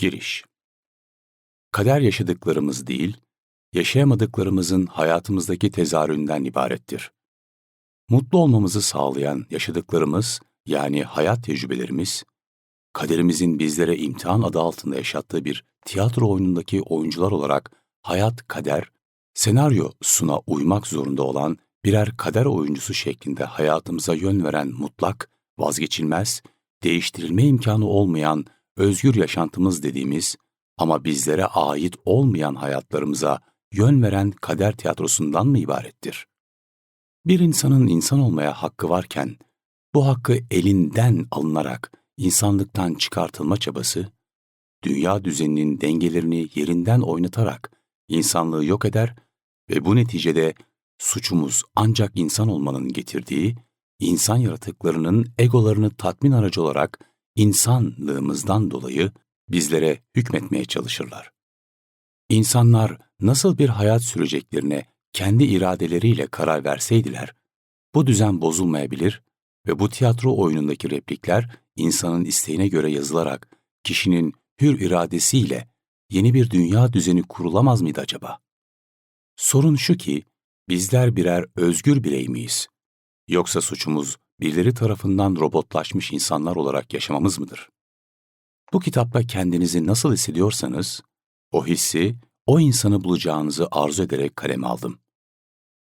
Giriş Kader yaşadıklarımız değil, yaşayamadıklarımızın hayatımızdaki tezahüründen ibarettir. Mutlu olmamızı sağlayan yaşadıklarımız, yani hayat tecrübelerimiz, kaderimizin bizlere imtihan adı altında yaşattığı bir tiyatro oyunundaki oyuncular olarak hayat kader, senaryo suna uymak zorunda olan birer kader oyuncusu şeklinde hayatımıza yön veren mutlak, vazgeçilmez, değiştirilme imkanı olmayan özgür yaşantımız dediğimiz ama bizlere ait olmayan hayatlarımıza yön veren kader tiyatrosundan mı ibarettir? Bir insanın insan olmaya hakkı varken, bu hakkı elinden alınarak insanlıktan çıkartılma çabası, dünya düzeninin dengelerini yerinden oynatarak insanlığı yok eder ve bu neticede suçumuz ancak insan olmanın getirdiği, insan yaratıklarının egolarını tatmin aracı olarak insanlığımızdan dolayı bizlere hükmetmeye çalışırlar. İnsanlar nasıl bir hayat süreceklerine kendi iradeleriyle karar verseydiler, bu düzen bozulmayabilir ve bu tiyatro oyunundaki replikler insanın isteğine göre yazılarak kişinin hür iradesiyle yeni bir dünya düzeni kurulamaz mıydı acaba? Sorun şu ki, bizler birer özgür birey miyiz? Yoksa suçumuz birileri tarafından robotlaşmış insanlar olarak yaşamamız mıdır? Bu kitapta kendinizi nasıl hissediyorsanız, o hissi, o insanı bulacağınızı arzu ederek kaleme aldım.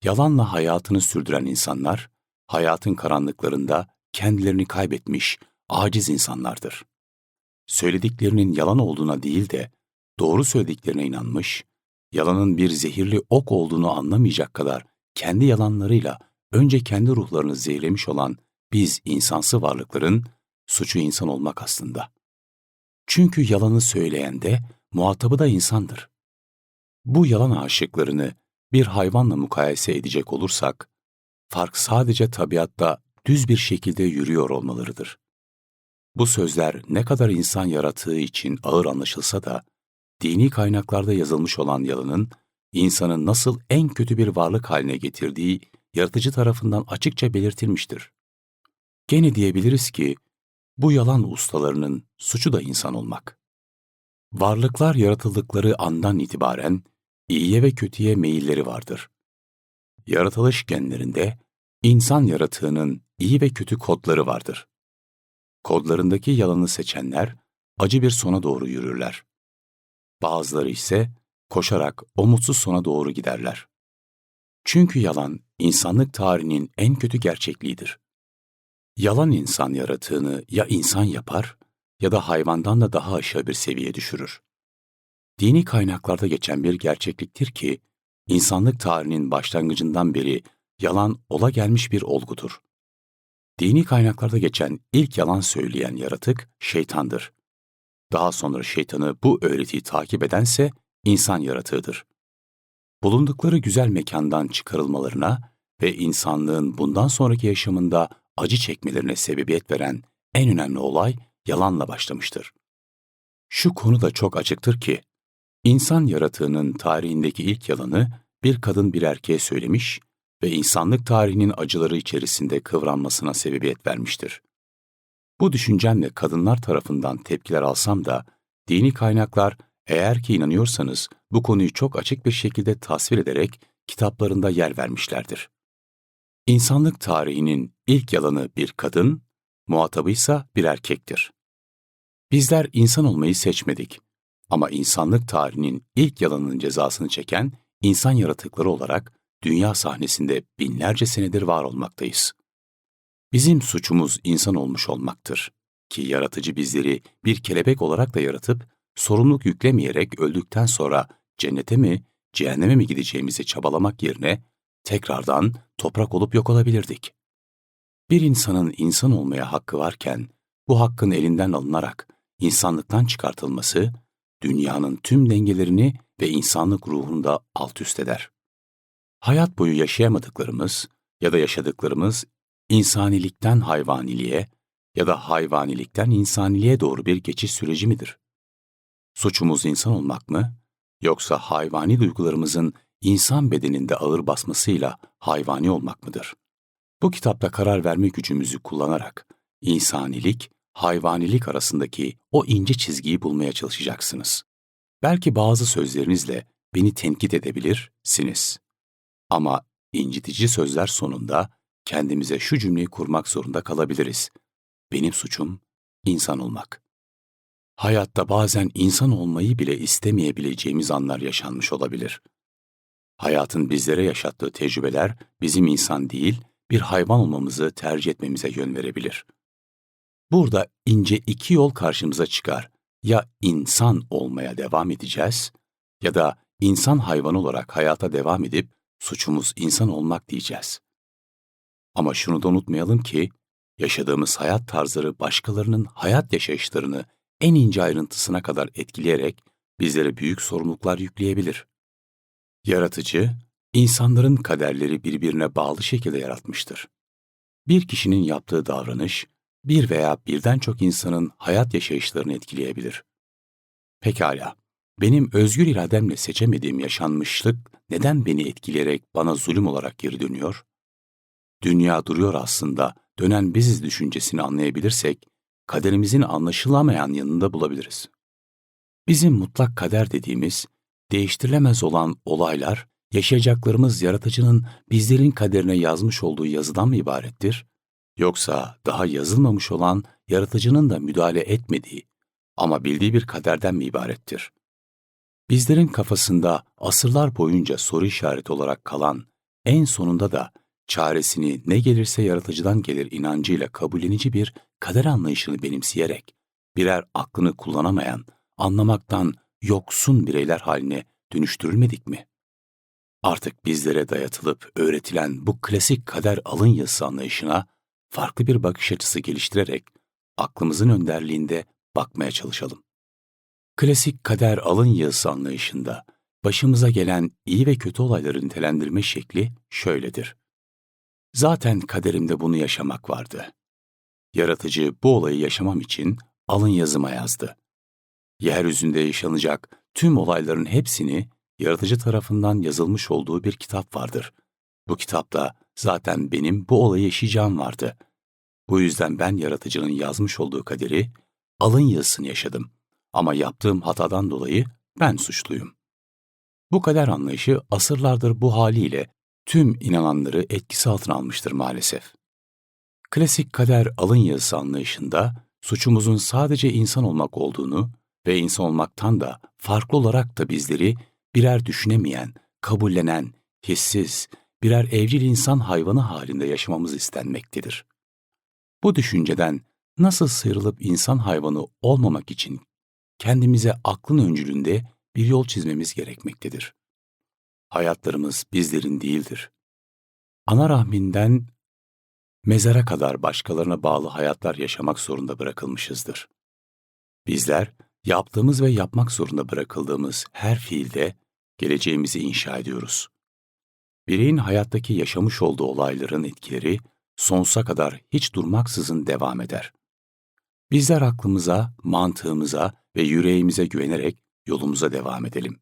Yalanla hayatını sürdüren insanlar, hayatın karanlıklarında kendilerini kaybetmiş, aciz insanlardır. Söylediklerinin yalan olduğuna değil de, doğru söylediklerine inanmış, yalanın bir zehirli ok olduğunu anlamayacak kadar kendi yalanlarıyla önce kendi ruhlarını zehirlemiş olan biz insansı varlıkların suçu insan olmak aslında. Çünkü yalanı söyleyen de muhatabı da insandır. Bu yalan aşıklarını bir hayvanla mukayese edecek olursak, fark sadece tabiatta düz bir şekilde yürüyor olmalarıdır. Bu sözler ne kadar insan yaratığı için ağır anlaşılsa da, dini kaynaklarda yazılmış olan yalanın, insanın nasıl en kötü bir varlık haline getirdiği yaratıcı tarafından açıkça belirtilmiştir. Gene diyebiliriz ki, bu yalan ustalarının suçu da insan olmak. Varlıklar yaratıldıkları andan itibaren iyiye ve kötüye meyilleri vardır. Yaratılış genlerinde insan yaratığının iyi ve kötü kodları vardır. Kodlarındaki yalanı seçenler acı bir sona doğru yürürler. Bazıları ise koşarak o mutsuz sona doğru giderler. Çünkü yalan insanlık tarihinin en kötü gerçekliğidir. Yalan insan yaratığını ya insan yapar ya da hayvandan da daha aşağı bir seviyeye düşürür. Dini kaynaklarda geçen bir gerçekliktir ki, insanlık tarihinin başlangıcından beri yalan ola gelmiş bir olgudur. Dini kaynaklarda geçen ilk yalan söyleyen yaratık şeytandır. Daha sonra şeytanı bu öğretiyi takip edense insan yaratığıdır. Bulundukları güzel mekandan çıkarılmalarına ve insanlığın bundan sonraki yaşamında acı çekmelerine sebebiyet veren en önemli olay yalanla başlamıştır. Şu konu da çok açıktır ki, insan yaratığının tarihindeki ilk yalanı bir kadın bir erkeğe söylemiş ve insanlık tarihinin acıları içerisinde kıvranmasına sebebiyet vermiştir. Bu düşüncemle kadınlar tarafından tepkiler alsam da, dini kaynaklar eğer ki inanıyorsanız bu konuyu çok açık bir şekilde tasvir ederek kitaplarında yer vermişlerdir. İnsanlık tarihinin ilk yalanı bir kadın, muhatabıysa bir erkektir. Bizler insan olmayı seçmedik ama insanlık tarihinin ilk yalanının cezasını çeken insan yaratıkları olarak dünya sahnesinde binlerce senedir var olmaktayız. Bizim suçumuz insan olmuş olmaktır ki yaratıcı bizleri bir kelebek olarak da yaratıp sorumluluk yüklemeyerek öldükten sonra cennete mi, cehenneme mi gideceğimizi çabalamak yerine tekrardan toprak olup yok olabilirdik. Bir insanın insan olmaya hakkı varken bu hakkın elinden alınarak insanlıktan çıkartılması dünyanın tüm dengelerini ve insanlık ruhunu da alt üst eder. Hayat boyu yaşayamadıklarımız ya da yaşadıklarımız insanilikten hayvaniliğe ya da hayvanilikten insaniliğe doğru bir geçiş süreci midir? Suçumuz insan olmak mı? Yoksa hayvani duygularımızın insan bedeninde ağır basmasıyla hayvani olmak mıdır? Bu kitapta karar verme gücümüzü kullanarak insanilik, hayvanilik arasındaki o ince çizgiyi bulmaya çalışacaksınız. Belki bazı sözlerinizle beni tenkit edebilirsiniz. Ama incitici sözler sonunda kendimize şu cümleyi kurmak zorunda kalabiliriz. Benim suçum insan olmak. Hayatta bazen insan olmayı bile istemeyebileceğimiz anlar yaşanmış olabilir. Hayatın bizlere yaşattığı tecrübeler bizim insan değil, bir hayvan olmamızı tercih etmemize yön verebilir. Burada ince iki yol karşımıza çıkar. Ya insan olmaya devam edeceğiz ya da insan hayvan olarak hayata devam edip suçumuz insan olmak diyeceğiz. Ama şunu da unutmayalım ki yaşadığımız hayat tarzları başkalarının hayat yaşayışlarını en ince ayrıntısına kadar etkileyerek bizlere büyük sorumluluklar yükleyebilir. Yaratıcı, insanların kaderleri birbirine bağlı şekilde yaratmıştır. Bir kişinin yaptığı davranış, bir veya birden çok insanın hayat yaşayışlarını etkileyebilir. Pekala, benim özgür irademle seçemediğim yaşanmışlık neden beni etkileyerek bana zulüm olarak geri dönüyor? Dünya duruyor aslında, dönen biziz düşüncesini anlayabilirsek, kaderimizin anlaşılamayan yanında bulabiliriz. Bizim mutlak kader dediğimiz, değiştirilemez olan olaylar, yaşayacaklarımız yaratıcının bizlerin kaderine yazmış olduğu yazıdan mı ibarettir? Yoksa daha yazılmamış olan yaratıcının da müdahale etmediği ama bildiği bir kaderden mi ibarettir? Bizlerin kafasında asırlar boyunca soru işareti olarak kalan, en sonunda da çaresini ne gelirse yaratıcıdan gelir inancıyla kabullenici bir kader anlayışını benimseyerek, birer aklını kullanamayan, anlamaktan yoksun bireyler haline dönüştürülmedik mi? Artık bizlere dayatılıp öğretilen bu klasik kader alın yazısı anlayışına farklı bir bakış açısı geliştirerek aklımızın önderliğinde bakmaya çalışalım. Klasik kader alın yazısı anlayışında başımıza gelen iyi ve kötü olayları nitelendirme şekli şöyledir. Zaten kaderimde bunu yaşamak vardı. Yaratıcı bu olayı yaşamam için alın yazıma yazdı. Yeryüzünde yaşanacak tüm olayların hepsini yaratıcı tarafından yazılmış olduğu bir kitap vardır. Bu kitapta zaten benim bu olayı yaşayacağım vardı. Bu yüzden ben yaratıcının yazmış olduğu kaderi alın yazısını yaşadım. Ama yaptığım hatadan dolayı ben suçluyum. Bu kader anlayışı asırlardır bu haliyle tüm inananları etkisi altına almıştır maalesef. Klasik kader alın yazısı anlayışında suçumuzun sadece insan olmak olduğunu ve insan olmaktan da farklı olarak da bizleri birer düşünemeyen, kabullenen, hissiz, birer evcil insan hayvanı halinde yaşamamız istenmektedir. Bu düşünceden nasıl sıyrılıp insan hayvanı olmamak için kendimize aklın öncülünde bir yol çizmemiz gerekmektedir. Hayatlarımız bizlerin değildir. Ana rahminden mezara kadar başkalarına bağlı hayatlar yaşamak zorunda bırakılmışızdır. Bizler yaptığımız ve yapmak zorunda bırakıldığımız her fiilde geleceğimizi inşa ediyoruz. Bireyin hayattaki yaşamış olduğu olayların etkileri sonsuza kadar hiç durmaksızın devam eder. Bizler aklımıza, mantığımıza ve yüreğimize güvenerek yolumuza devam edelim.